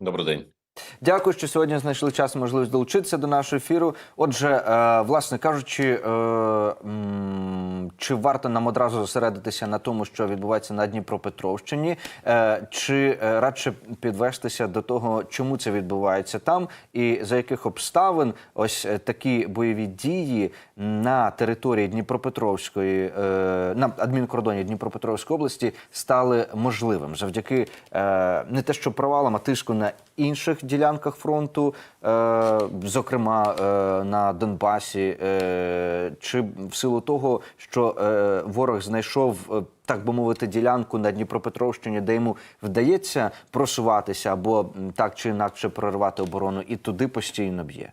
Добрий день. Дякую, що сьогодні знайшли час і можливість долучитися до нашого ефіру. Отже, е, власне кажучи, е, чи варто нам одразу зосередитися на тому, що відбувається на Дніпропетровщині, е, чи радше підвестися до того, чому це відбувається там, і за яких обставин ось такі бойові дії на території Дніпропетровської, е, на адмінкордоні Дніпропетровської області стали можливим завдяки е, не те, що провалам, а тиску на інших ділянках фронту, е, зокрема на Донбасі, чи в силу того, що ворог знайшов. Так би мовити, ділянку на Дніпропетровщині, де йому вдається просуватися або так чи інакше проривати оборону, і туди постійно б'є.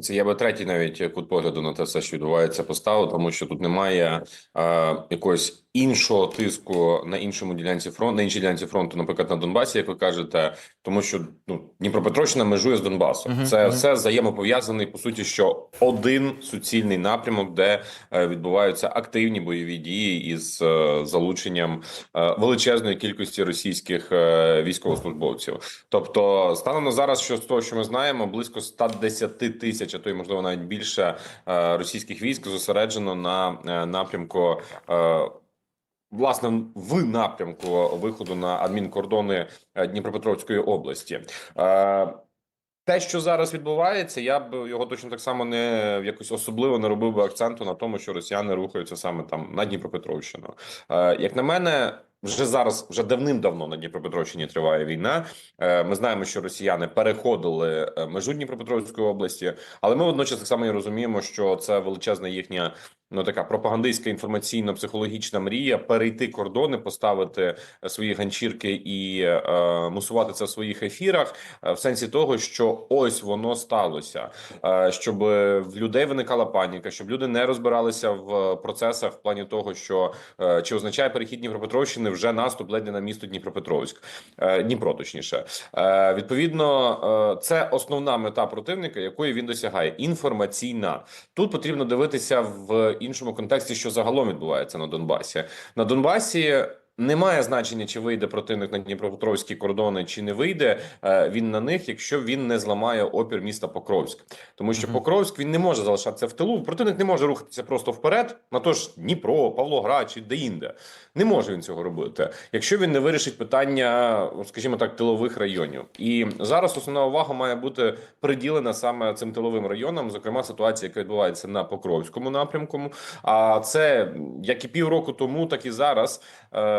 Це я би третій навіть кут погляду на те все, що відбувається, поставив, тому що тут немає е, якогось іншого тиску на іншому ділянці фронту, на іншій ділянці фронту, наприклад, на Донбасі, як ви кажете, тому що ну Дніпропетровщина межує з Донбасом. Мгм, Це мгм. все взаємопов'язаний по суті, що один суцільний напрямок, де е, відбуваються активні бойові дії із е, залученням е, величезної кількості російських е, військовослужбовців. Тобто, станом на зараз, що з того, що ми знаємо, близько 110 тисяч, а то й можливо навіть більше е, російських військ зосереджено на е, напрямку. е, Власне, в напрямку виходу на адмінкордони е, Дніпропетровської області. Е, те, що зараз відбувається, я б його точно так само не якось особливо не робив би акценту на тому, що росіяни рухаються саме там на Дніпропетровщину. Е, як на мене, вже зараз, вже давним-давно на Дніпропетровщині триває війна. Ми знаємо, що росіяни переходили межу Дніпропетровської області, але ми водночас так само і розуміємо, що це величезна їхня. Ну, така пропагандистська інформаційно-психологічна мрія перейти кордони, поставити е, свої ганчірки і е, мусувати це в своїх ефірах, е, в сенсі того, що ось воно сталося, е, щоб в людей виникала паніка, щоб люди не розбиралися в процесах в плані того, що е, чи означає перехід Дніпропетровщини вже наступ ледь не на місто Дніпропетровськ, Е, Дніпро, точніше. Е, Відповідно, е, це основна мета противника, якої він досягає інформаційна. Тут потрібно дивитися в іншому контексті, що загалом відбувається на Донбасі. На Донбасі. Немає значення, чи вийде противник на Дніпропетровські кордони, чи не вийде е, він на них, якщо він не зламає опір міста Покровськ, тому що. Покровськ він не може залишатися в тилу. Противник не може рухатися просто вперед, на то ж Дніпро, Павлоград чи де-інде. Не може він цього робити, якщо він не вирішить питання, скажімо так, тилових районів. І зараз основна увага має бути приділена саме цим тиловим районам, зокрема ситуація, яка відбувається на Покровському напрямку. А це як і півроку тому, так і зараз.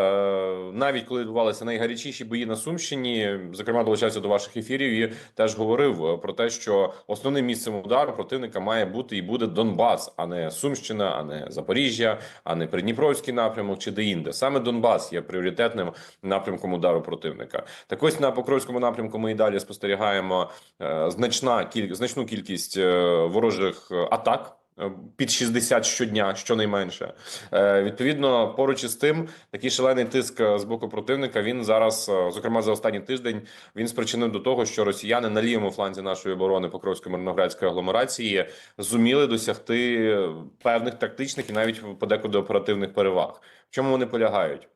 Е, навіть коли відбувалися найгарячіші бої на Сумщині, зокрема долучався до ваших ефірів і теж говорив е, про те, що основним місцем удару противника має бути і буде Донбас, а не Сумщина, а не Запоріжжя, а не Придніпровський напрямок чи де-інде. Саме Донбас є пріоритетним напрямком удару противника. Так ось на Покровському напрямку ми і далі спостерігаємо е, значна кіль... значну кількість ворожих атак. Е, Під 60 щодня, щонайменше. Е, відповідно, поруч із тим, такий шалений тиск е, з боку противника. Він зараз, зокрема за останній тиждень, він спричинив до того, що росіяни на лівому фланзі нашої оборони Покровської мирноградської агломерації зуміли досягти певних тактичних і навіть подекуди оперативних переваг. В чому вони полягають?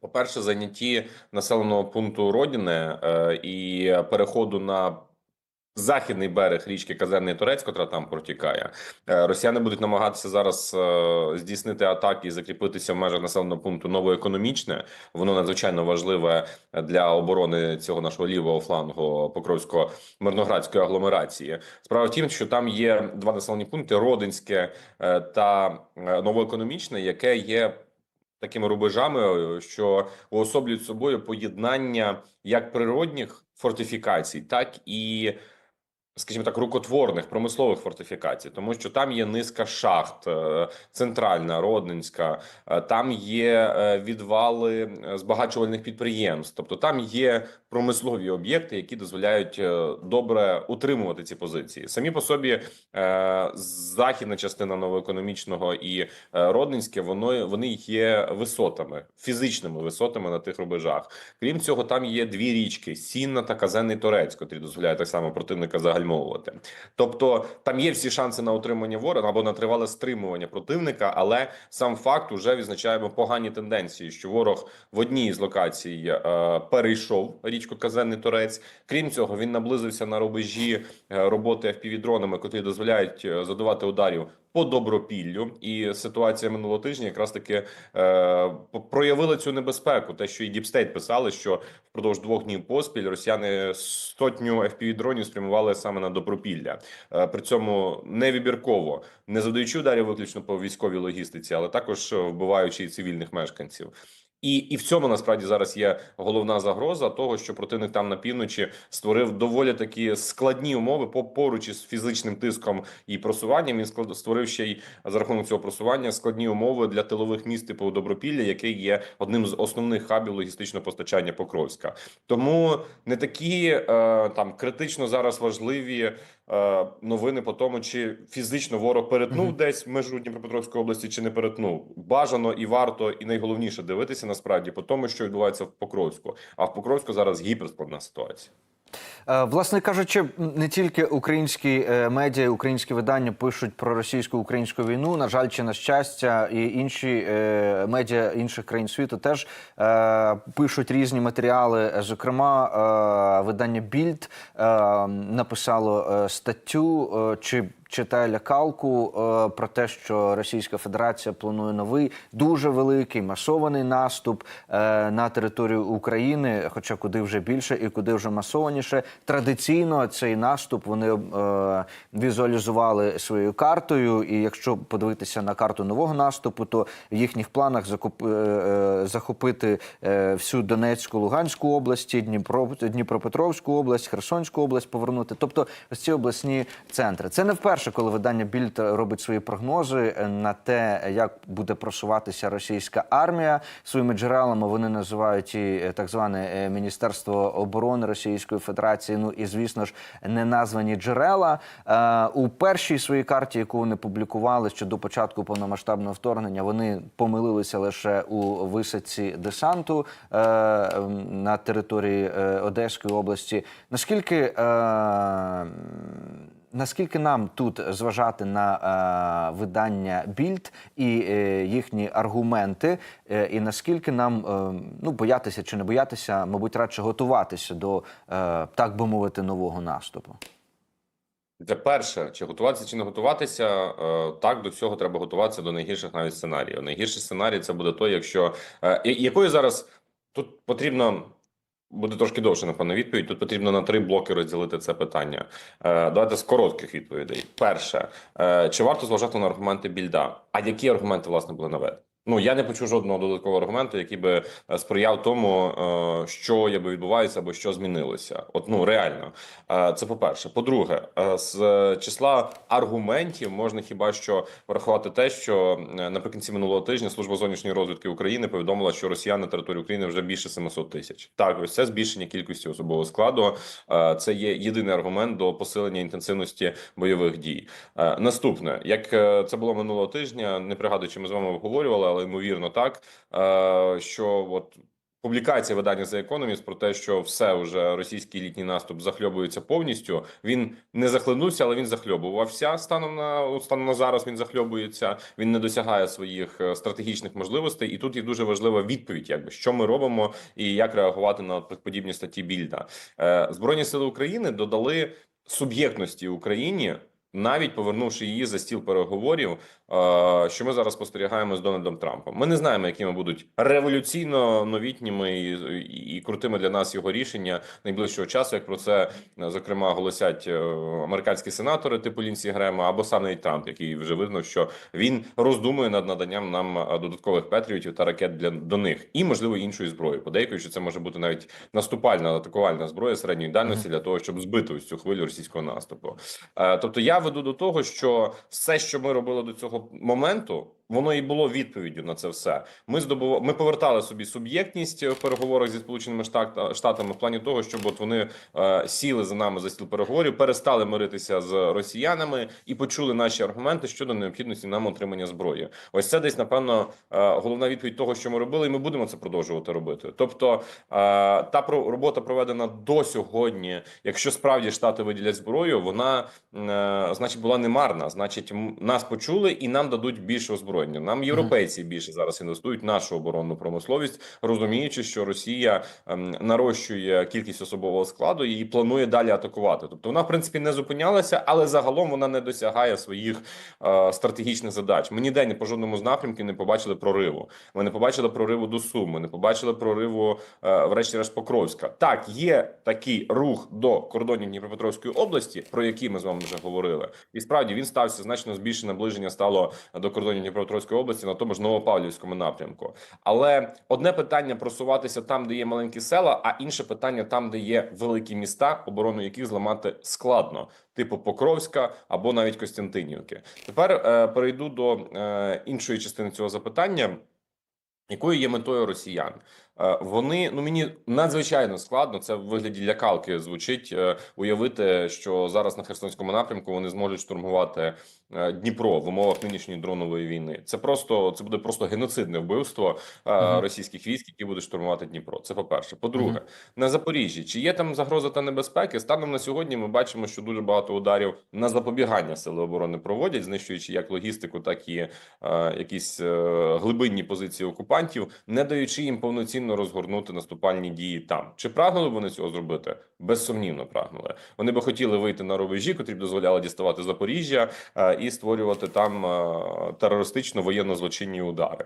По-перше, зайнятті населеного пункту Родіне і переходу на західний берег річки Казенний Торець, котра там протікає. Е, Росіяни будуть намагатися зараз е, здійснити атаки і закріпитися в межах населеного пункту новоекономічне. Воно надзвичайно важливе для оборони цього нашого лівого флангу Покровського мирноградської агломерації. Справа в тім, що там є два населені пункти: Родинське е, та новоекономічне, яке є. Такими рубежами, що уособлюють собою поєднання як природних фортифікацій, так і скажімо так, рукотворних промислових фортифікацій, тому що там є низка шахт, е, центральна, родненська, е, там є е, відвали збагачувальних підприємств, тобто там є промислові об'єкти, які дозволяють добре утримувати ці позиції. Самі по собі західна частина новоекономічного і родненське, воно вони є висотами, фізичними висотами на тих рубежах. Крім цього, там є дві річки: Сінна та Казенний Торець, котрі дозволяють так само противника загальмувати спрямовувати. Тобто там є всі шанси на утримання ворога або на тривале стримування противника, але сам факт уже відзначаємо погані тенденції, що ворог в одній з локацій е, перейшов річку Казенний Торець. Крім цього, він наблизився на рубежі е, роботи FPV-дронами, котрі дозволяють е, задавати ударів по добропіллю. І ситуація минулого тижня якраз таки е, проявила цю небезпеку. Те, що і Діпстейт писали, що впродовж двох днів поспіль росіяни сотню FPV-дронів спрямували саме на добропілля. Е, при цьому не вибірково, не завдаючи ударів виключно по військовій логістиці, але також вбиваючи і цивільних мешканців. І, і в цьому насправді зараз є головна загроза того, що противник там на півночі створив доволі такі складні умови по поруч із фізичним тиском і просуванням. Він створив ще й за рахунок цього просування складні умови для тилових міст типу Добропілля, яке є одним з основних хабів логістичного постачання Покровська. Тому не такі е, там критично зараз важливі е, новини по тому, чи фізично ворог перетнув Мгм. десь межу Дніпропетровської області, чи не перетнув. Бажано і варто, і найголовніше дивитися насправді по тому, що відбувається в Покровську. А в Покровську зараз гіперскладна ситуація. Е, Власне кажучи, не тільки українські е, медіа, українські видання пишуть про російсько-українську війну. На жаль, чи на щастя, і інші е, медіа інших країн світу теж пишуть різні матеріали. Зокрема, видання Більд написало статтю чи. Читає лякалку е, про те, що Російська Федерація планує новий дуже великий масований наступ е, на територію України, хоча куди вже більше і куди вже масованіше. Традиційно цей наступ вони е, візуалізували своєю картою. І якщо подивитися на карту нового наступу, то в їхніх планах захопити всю Донецьку, Луганську області, Дніпро, Дніпропетровську область, Херсонську область повернути. Тобто ось ці обласні центри. Це не вперше, коли видання Більд робить свої прогнози е, на те, як буде просуватися російська армія. Своїми джерелами вони називають і е, так зване е, Міністерство оборони Російської Федерації. Ну і звісно ж не названі джерела. У першій своїй карті, яку вони публікували ще до початку повномасштабного вторгнення, вони помилилися лише у висадці десанту на території Одеської області. Наскільки Наскільки нам тут зважати на е, видання Більд і е, їхні аргументи, е, і наскільки нам ну боятися чи не боятися, мабуть, радше готуватися до так би мовити нового наступу? Це перше, чи готуватися, чи не готуватися. Так, до цього треба готуватися до найгірших навіть сценаріїв. Найгірший сценарій це буде той, якщо якою зараз тут потрібно. Буде трошки довше, напевно, відповідь. Тут потрібно на три блоки розділити це питання. Е, давайте з коротких відповідей. Перше, е, чи варто зважати на аргументи більда? А які аргументи власне були наведені? Ну я не почув жодного додаткового аргументу, який би е, сприяв тому, е, що якби відбувається або що змінилося. От ну реально, Е, це по перше. По-друге, з числа аргументів можна хіба що врахувати те, що наприкінці минулого тижня служба зовнішньої розвідки України повідомила, що росіян на території України вже більше 700 тисяч. Так, ось це збільшення кількості особового складу. Це є єдиний аргумент до посилення інтенсивності бойових дій. Наступне, як це було минулого тижня, не пригадую, чи ми з вами обговорювали, але ймовірно так, е, що от. Публікація видання The Economist про те, що все вже російський літній наступ захльобується повністю. Він не захлинувся, але він захльобувався станом на станом на зараз. Він захльобується. Він не досягає своїх е, стратегічних можливостей. І тут є дуже важлива відповідь, якби що ми робимо і як реагувати на подібні статті більда. Е, Збройні сили України додали суб'єктності Україні. Навіть повернувши її за стіл переговорів, що ми зараз спостерігаємо з Дональдом Трампом. Ми не знаємо, якими будуть революційно новітніми і, крутими для нас його рішення найближчого часу. Як про це зокрема голосять е, американські сенатори, типу Лінсі Грема, або сам навіть Трамп, який вже визнав, що він роздумує над наданням нам е, додаткових петріотів та ракет для до них, і можливо іншої зброї. Подейкують, що це може бути навіть наступальна атакувальна зброя середньої дальності для того, щоб збити ось цю хвилю російського наступу. Е, Тобто я веду до того, що все, що ми робили до цього моменту, Воно і було відповіддю на це все. Ми здобув... ми повертали собі суб'єктність в переговорах зі сполученими Штат- штатами в плані того, щоб от вони е, сіли за нами за стіл переговорів, перестали миритися з росіянами і почули наші аргументи щодо необхідності нам отримання зброї. Ось це десь напевно е, головна відповідь того, що ми робили, і ми будемо це продовжувати робити. Тобто е, та робота проведена до сьогодні. Якщо справді штати виділять зброю, вона е, значить була немарна. Значить, нас почули і нам дадуть більше озброєння. Нам європейці більше зараз інвестують в нашу оборонну промисловість, розуміючи, що Росія ем, нарощує кількість особового складу і планує далі атакувати. Тобто вона в принципі не зупинялася, але загалом вона не досягає своїх е, стратегічних задач. Ми ніде ні по жодному з напрямків не побачили прориву. Ми не побачили прориву до Сум, ми не побачили прориву, е, врешті-решт, Покровська. Так, є такий рух до кордонів Дніпропетровської області, про який ми з вами вже говорили. І справді він стався значно збільшене наближення стало до кордонів Дніпропетровської області на тому ж Новопавлівському напрямку. Але одне питання просуватися там, де є маленькі села, а інше питання там, де є великі міста, оборону яких зламати складно, типу Покровська або навіть Костянтинівки. Тепер е, перейду до е, іншої частини цього запитання. Якою є метою росіян? Е, Вони ну мені надзвичайно складно це в вигляді лякалки звучить е, уявити, що зараз на Херсонському напрямку вони зможуть штурмувати е, Дніпро в умовах нинішньої дронової війни. Це просто це буде просто геноцидне вбивство Мгм. російських військ, які будуть штурмувати Дніпро. Це по перше. По-друге, на Запоріжжі чи є там загроза та небезпеки? Станом на сьогодні ми бачимо, що дуже багато ударів на запобігання сили оборони проводять, знищуючи як логістику, так і е, якісь е, глибинні позиції окупантів, не даючи їм повноцінно розгорнути наступальні дії там. Чи прагнули б вони цього зробити? Безсумнівно прагнули. Вони би хотіли вийти на рубежі, котрі б дозволяли діставати Запоріжжя е, і створювати там е, терористично воєнно злочинні удари.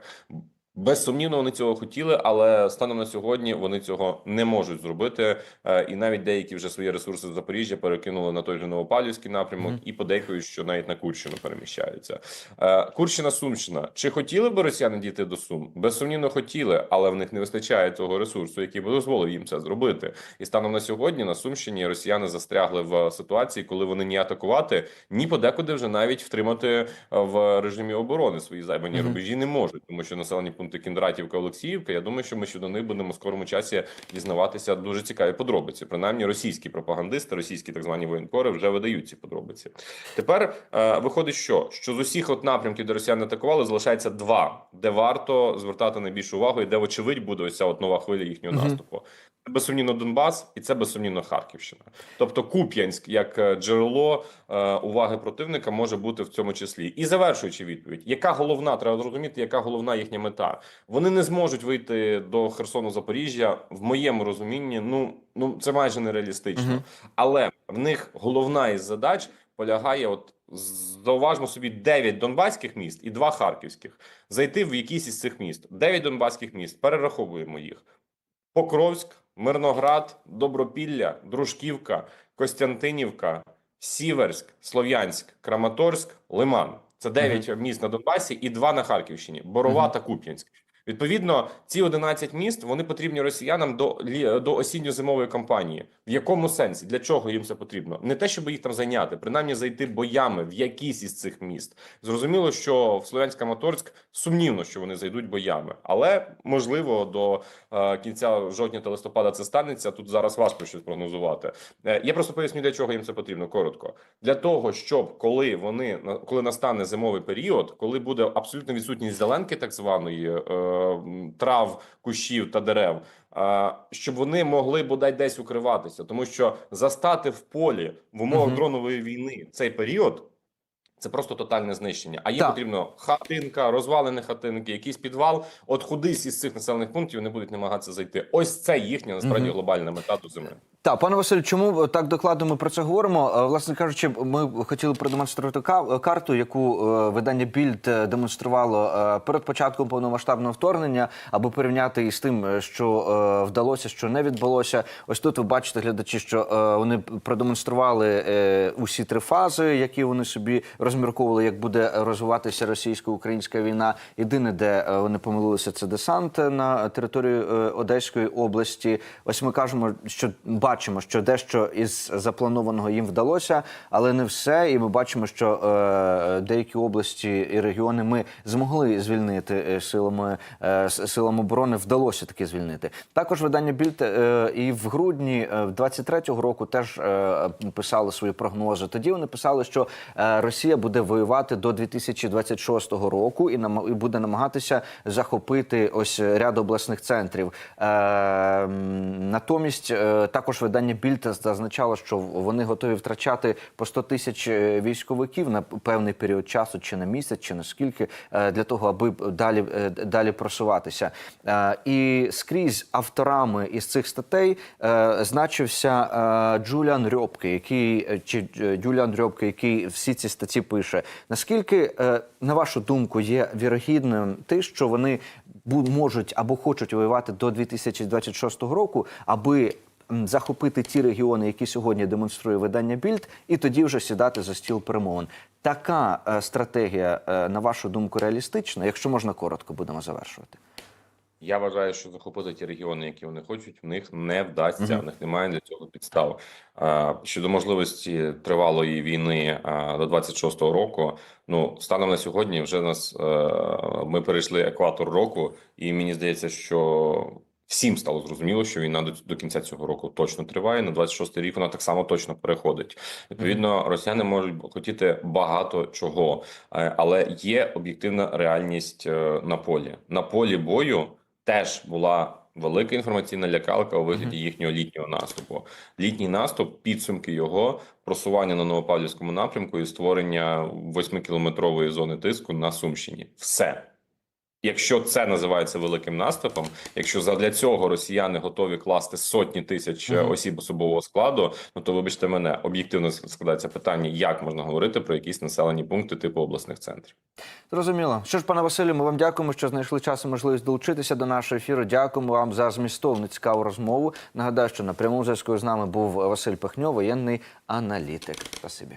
Безсумнівно, вони цього хотіли, але станом на сьогодні вони цього не можуть зробити. Е, І навіть деякі вже свої ресурси з Запоріжжя перекинули на той же Новопавлівський напрямок, Мгм. і подейкують, що навіть на Курщину переміщаються. Е, Курщина, Сумщина. Чи хотіли би росіяни дійти до Сум? Безсумнівно хотіли, але в них не вистачає того ресурсу, який би дозволив їм це зробити. І станом на сьогодні на Сумщині росіяни застрягли в ситуації, коли вони ні атакувати, ні подекуди вже навіть втримати е, в режимі оборони свої займані Мгм. рубежі не можуть, тому що населені пункти Кіндратівка, Олексіївка. Я думаю, що ми щодо них будемо в скорому часі дізнаватися дуже цікаві подробиці. Принаймні, російські пропагандисти, російські так звані воєнкори вже видають ці подробиці. Тепер е, виходить, що що з усіх от напрямків, де росіяни атакували, залишається два, де варто звертати найбільшу увагу, і де вочевидь буде ось ця от нова хвиля їхнього Мгм. наступу. Це безсумнівно Донбас, і це безсумнівно Харківщина. Тобто Куп'янськ як е, джерело е, уваги противника може бути в цьому числі. І завершуючи відповідь, яка головна треба зрозуміти, яка головна їхня мета? Вони не зможуть вийти до Херсону Запоріжжя в моєму розумінні. Ну ну це майже нереалістично, Мгм. але в них головна із задач полягає. От зауважмо собі 9 донбаських міст і 2 харківських. Зайти в якісь із цих міст. 9 донбаських міст. Перераховуємо їх. Покровськ, Мирноград, Добропілля, Дружківка, Костянтинівка, Сіверськ, Слов'янськ, Краматорськ, Лиман. Це 9 міст на Донбасі і 2 на Харківщині, Борова та Куп'янськ. Відповідно, ці 11 міст вони потрібні росіянам до до осінньо-зимової кампанії. В якому сенсі? Для чого їм це потрібно? Не те, щоб їх там зайняти, принаймні зайти боями в якісь із цих міст. Зрозуміло, що в Слов'янськ-Краматорськ сумнівно, що вони зайдуть боями, але можливо до е, кінця жовтня та листопада це станеться. Тут зараз важко щось прогнозувати. Е, я просто поясню, для чого їм це потрібно. Коротко для того, щоб коли вони коли настане зимовий період, коли буде абсолютно відсутність зеленки, так званої е, трав, кущів та дерев. Щоб вони могли бодай десь укриватися, тому що застати в полі в умовах Мгм. дронової війни цей період це просто тотальне знищення. А їм Так. потрібно хатинка, розвалені хатинки, якийсь підвал. От кудись із цих населених пунктів вони будуть намагатися зайти. Ось це їхня насправді глобальна мета до зими. Так, пане Василю, чому так докладно ми про це говоримо? Е, Власне кажучи, ми хотіли продемонструвати ка- карту, яку е, видання Більд е, демонструвало е, перед початком повномасштабного вторгнення, аби порівняти із тим, е, що е, вдалося, що не відбулося. Ось тут ви бачите, глядачі, що е, вони продемонстрували е, усі три фази, які вони собі розмірковували, як буде розвиватися російсько-українська війна. Єдине, де е, вони помилилися, це десант на території е, Одеської області. Ось ми кажемо, що бачимо. Бачимо, що дещо із запланованого їм вдалося, але не все. І ми бачимо, що е, деякі області і регіони ми змогли звільнити е, силами е, с- силам оборони. Вдалося таки звільнити. Також видання Більд е, і в грудні е, 23-го року теж е, писали свої прогнози. Тоді вони писали, що е, Росія буде воювати до 2026 року і нам і буде намагатися захопити ось ряд обласних центрів. Е, натомість е, також видання Більд зазначало, що вони готові втрачати по 100 тисяч е, військовиків на певний період часу, чи на місяць, чи на скільки, е, для того, аби далі, е, далі просуватися. І скрізь авторами із цих статей значився Джуліан Рьобке, який чи Джуліан Рьобке, який всі ці статті пише. Наскільки, на вашу думку, є вірогідним те, що вони можуть або хочуть воювати до 2026 року, аби захопити ті регіони, які сьогодні демонструє видання Більд, і тоді вже сідати за стіл перемовин. Така е, стратегія, е, на вашу думку, реалістична? Якщо можна коротко, будемо завершувати. Я вважаю, що захопити ті регіони, які вони хочуть, в них не вдасться. В них немає для цього підстав. Щодо можливості тривалої війни до 26-го року. Ну станом на сьогодні, вже нас е, ми перейшли екватор року, і мені здається, що всім стало зрозуміло, що війна до, до кінця цього року точно триває. На 26-й рік вона так само точно переходить. Відповідно, росіяни можуть хотіти багато чого, е, але є об'єктивна реальність е, на полі. На полі бою теж була велика інформаційна лякалка у вигляді їхнього літнього наступу. Літній наступ, підсумки його просування на Новопавлівському напрямку і створення восьмикілометрової зони тиску на Сумщині. Все. Якщо це називається великим наступом, якщо задля цього росіяни готові класти сотні тисяч е, Мгм. осіб особового складу, ну то вибачте мене, об'єктивно складається питання, як можна говорити про якісь населені пункти типу обласних центрів. Зрозуміло. Що ж, пане Василю, ми вам дякуємо, що знайшли час і можливість долучитися до нашого ефіру. Дякуємо вам за змістовну цікаву розмову. Нагадаю, що на прямому зв'язку з нами був Василь Пахньо, воєнний аналітик. Спасибі.